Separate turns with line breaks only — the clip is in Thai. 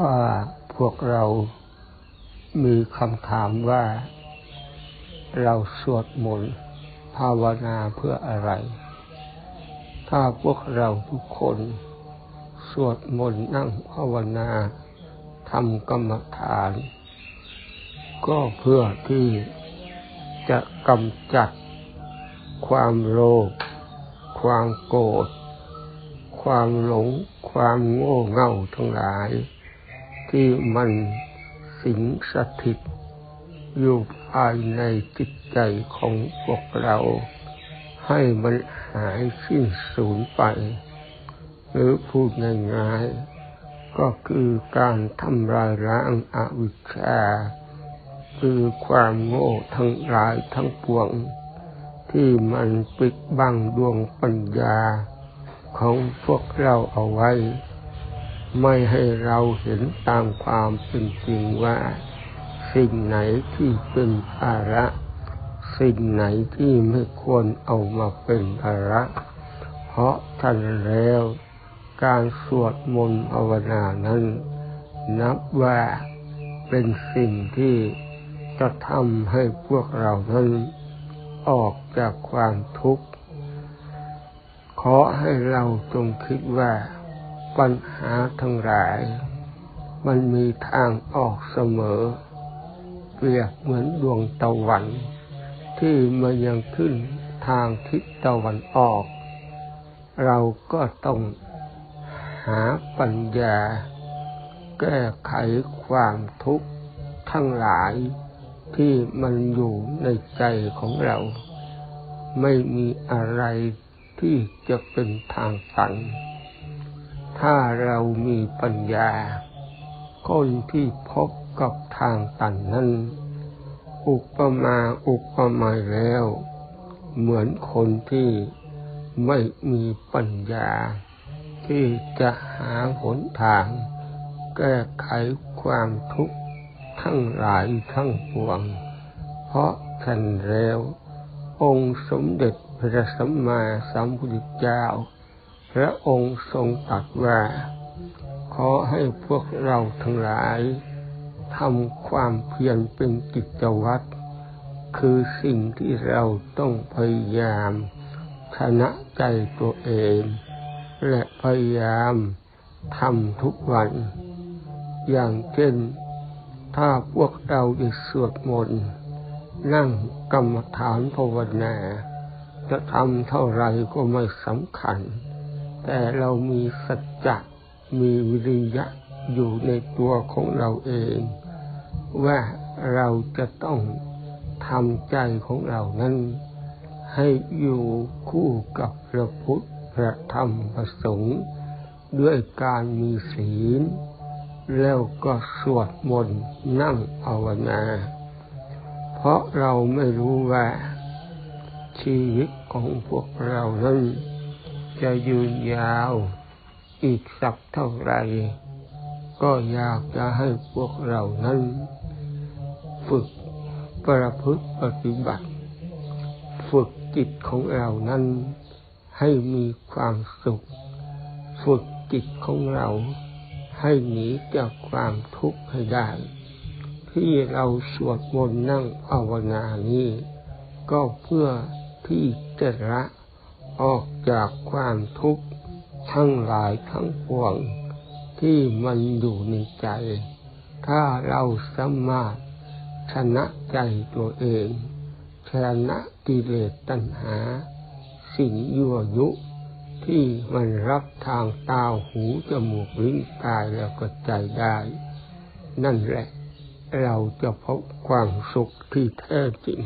ถ้าพวกเรามีคำถามว่า เราสวดมนต์ภาวนาเพื่ออะไร ถ้าพวกเราทุกคนสวดมนต์นั่งภาวนาทำกรรมฐาน ก็เพื่อที่จะกำจัด ความโลภความโกรธความหลง ความโง่เง่าทั้งหลาย ที่มันสิงสถิต อยู่ภายในจิตใจของพวกเรา ให้มันหายสิ้นสูญไป หรือพูดง่ายๆก็คือการทำลายล้างอาวิชชาคือความโง่ทั้งหลายทั้งปวง ที่มันปิดบังดวงปัญญาของพวกเราเอาไว้ ไม่ให้เราเห็นตามความเป็นจริงว่า สิ่งไหนที่เป็นภาระ สิ่งไหนที่ไม่ควรเอามาเป็นภาระ เพราะท่านแล้วการสวดมนต์ภาวนานั้น นับว่าเป็นสิ่งที่จะทำให้พวกเรานั้นออกจากความทุกข์ ขอให้เราจงคิดว่า ปัญหาทั้งหลาย มันมีทางออกเสมอ เปรียบเหมือนดวงตะวัน ที่มันยังขึ้นทางทิศตะวันออก เราก็ต้องหาปัญญา แก้ไขความทุกข์ทั้งหลายที่มันอยู่ในใจของเรา ไม่มีอะไรที่จะเป็นทางตัน ถ้าเรามีปัญญา คนที่พบกับทางตันนั้น อุปมาอุปไมยแล้ว เหมือนคนที่ไม่มีปัญญา ที่จะหาหนทาง แก้ไขความทุกข์ทั้งหลายทั้งปวง เพราะฉันแล้ว องค์สมเด็จพระสัมมาสัมพุทธเจ้า พระองค์ทรงตรัสว่า ขอให้พวกเราทั้งหลายทำความเพียรเป็นกิจวัตร คือสิ่งที่เราต้องพยายามชนะใจตัวเอง และพยายามทำทุกวัน อย่างเช่น ถ้าพวกเราได้สวดมนต์นั่งกรรมฐานภาวนา จะทำเท่าไรก็ไม่สำคัญ แต่เรามีสัจจะมีวิริยะอยู่ในตัวของเราเอง ว่าเราจะต้องทำใจของเรานั้น ให้อยู่คู่กับพระพุทธพระธรรมพระสงฆ์ด้วยการมีศีล แล้วก็สวดมนต์นั่งภาวนา เพราะเราไม่รู้ว่าชีวิตของพวกเรานั้น จะยืนยาวอีกสักเท่าไร ก็อยากจะให้พวกเรานั้น ฝึกประพฤติปฏิบัติ ฝึกจิตของเรานั้น ให้มีความสุข ฝึกจิตของเราให้หนีจากความทุกข์ให้ได้ ที่เราสวดมนต์นั่งภาวนานี้ ก็เพื่อที่จะละ ออกจากความทุกข์ทั้งหลายทั้งปวงที่มันอยู่ในใจ ถ้าเราสามารถชนะใจตัวเองชนะกิเลสตัณหา สิ่งยั่วยุ ที่มันรับทางตาหูจมูกลิ้นกายแล้วก็ใจได้ นั่นแหละ เราจะพบความสุขที่แท้จริง